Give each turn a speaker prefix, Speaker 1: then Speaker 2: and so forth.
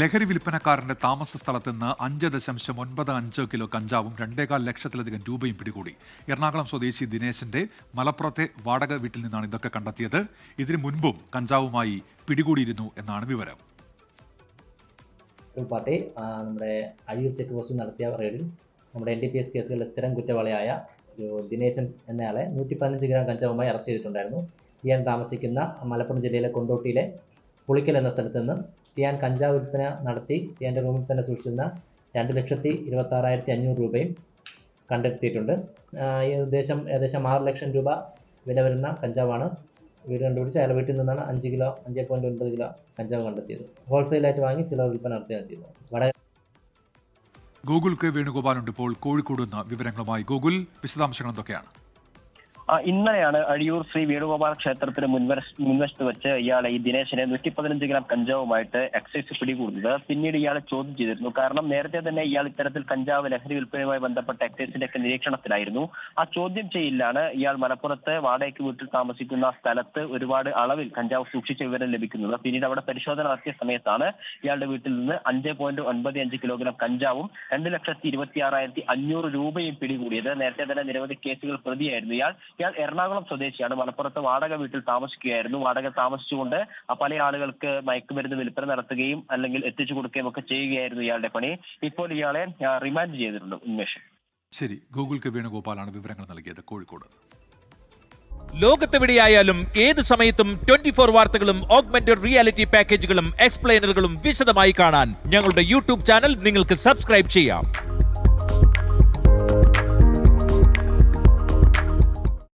Speaker 1: ലഹരി വിൽപ്പനക്കാരന്റെ താമസ സ്ഥലത്ത് നിന്ന് അഞ്ച് ദശാംശം ഒൻപത് അഞ്ച് കിലോ കഞ്ചാവും രണ്ടേകാൽ ലക്ഷത്തിലധികം രൂപയും പിടികൂടി. എറണാകുളം സ്വദേശി ദിനേശന്റെ മലപ്പുറത്തെ വാടക വീട്ടിൽ നിന്നാണ് ഇതൊക്കെ കണ്ടെത്തിയത്. ഇതിനു മുൻപും കഞ്ചാവുമായി പിടികൂടിയിരുന്നു എന്നാണ് വിവരം.
Speaker 2: ഒരു പാർട്ടി നമ്മുടെ അഴിയൂർ ചെക്ക് പോസ്റ്റ് നടത്തിയ റെയ്ഡിൽ നമ്മുടെ എൻ ഡി പി എസ് കേസുകളിലെ സ്ഥിരം കുറ്റവാളിയായ ഒരു ദിനേശൻ എന്നയാളെ നൂറ്റി പതിനഞ്ച് ഗ്രാം കഞ്ചാവുമായി അറസ്റ്റ് ചെയ്തിട്ടുണ്ടായിരുന്നു. ഇയാൾ താമസിക്കുന്ന മലപ്പുറം ജില്ലയിലെ കൊണ്ടോട്ടിയിലെ പുളിക്കൽ എന്ന സ്ഥലത്ത് നിന്ന് ഇയാൻ കഞ്ചാവ് വിൽപ്പന നടത്തി ഇയാന്റെ റൂമിൽ തന്നെ സൂക്ഷിച്ചിരുന്ന രണ്ട് ലക്ഷത്തി ഇരുപത്തി ആറായിരത്തി അഞ്ഞൂറ് രൂപയും കണ്ടെത്തിയിട്ടുണ്ട്. ഈ ഉദ്ദേശം ഏകദേശം ആറ് ലക്ഷം രൂപ വില വരുന്ന കഞ്ചാവാണ്. വീട് കണ്ടുപിടിച്ച് അയാൾ വീട്ടിൽ നിന്നാണ് അഞ്ച് കിലോ അഞ്ച് പോയിന്റ് ഒൻപത് കിലോ കഞ്ചാവ് കണ്ടെത്തിയത്. ഹോൾസെയിലായിട്ട് വാങ്ങി ചില വിൽപ്പന നടത്തുകയാണ് ചെയ്തത്. വട
Speaker 1: ഗൂഗിൾ കെ വേണുഗോപാലുണ്ട് ഇപ്പോൾ കോഴിക്കോട് നിന്ന് വിവരങ്ങളുമായി. ഗൂഗിൾ വിശദാംശങ്ങൾ എന്തൊക്കെയാണ്?
Speaker 3: ഇന്നലെയാണ് അഴിയൂർ ശ്രീ വേണുഗോപാൽ ക്ഷേത്രത്തിന് മുൻവശ മുൻവശത്ത് വെച്ച് ഇയാളെ ഈ ദിനേശിനെ നൂറ്റി പതിനഞ്ച് ഗ്രാം കഞ്ചാവുമായിട്ട് എക്സൈസ് പിടികൂടുന്നത്. പിന്നീട് ഇയാളെ ചോദ്യം ചെയ്തിരുന്നു. കാരണം നേരത്തെ തന്നെ ഇയാൾ ഇത്തരത്തിൽ കഞ്ചാവ് ലഹരി വിൽപ്പനയുമായി ബന്ധപ്പെട്ട എക്സൈസിന്റെ ഒക്കെ നിരീക്ഷണത്തിലായിരുന്നു. ആ ചോദ്യം ചെയ്യലാണ് ഇയാൾ മലപ്പുറത്ത് വാടകയ്ക്ക് വീട്ടിൽ താമസിക്കുന്ന സ്ഥലത്ത് ഒരുപാട് അളവിൽ കഞ്ചാവ് സൂക്ഷിച്ച വിവരം ലഭിക്കുന്നത്. പിന്നീട് അവിടെ പരിശോധന നടത്തിയ സമയത്താണ് ഇയാളുടെ വീട്ടിൽ നിന്ന് അഞ്ച് പോയിന്റ് ഒൻപത് അഞ്ച് കിലോഗ്രാം കഞ്ചാവും രണ്ട് ലക്ഷത്തി ഇരുപത്തി ആറായിരത്തി അഞ്ഞൂറ് രൂപയും പിടികൂടിയത്. നേരത്തെ തന്നെ നിരവധി കേസുകൾ പ്രതിയായിരുന്നു ഇയാൾ. ഇയാൾ എറണാകുളം സ്വദേശിയാണ്. മലപ്പുറത്ത് വാടക വീട്ടിൽ താമസിക്കുകയായിരുന്നു. വാടക താമസിച്ചുകൊണ്ട് ആ പല ആളുകൾക്ക് മയക്കുമരുന്ന് വിൽപ്പന നടത്തുകയും അല്ലെങ്കിൽ എത്തിച്ചു കൊടുക്കുകയും ഒക്കെ ചെയ്യുകയായിരുന്നു ഇയാളുടെ പണി. ഇപ്പോൾ ഇയാളെ റിമാൻഡ് ചെയ്തിട്ടുണ്ട് ഉന്മേഷ്.
Speaker 1: ശരി ഗൂഗിൾ കെ വേണുഗോപാലാണ് വിവരങ്ങൾ നൽകിയത് കോഴിക്കോട്.
Speaker 4: ലോകത്തെവിടെയായാലും ഏത് സമയത്തും ട്വന്റി ഫോർ വാർത്തകളും ഓഗ്മെന്റഡ് റിയാലിറ്റി പാക്കേജുകളും എക്സ്പ്ലെയിനറുകളും വിശദമായി കാണാൻ ഞങ്ങളുടെ യൂട്യൂബ് ചാനൽ നിങ്ങൾക്ക് സബ്സ്ക്രൈബ് ചെയ്യാം.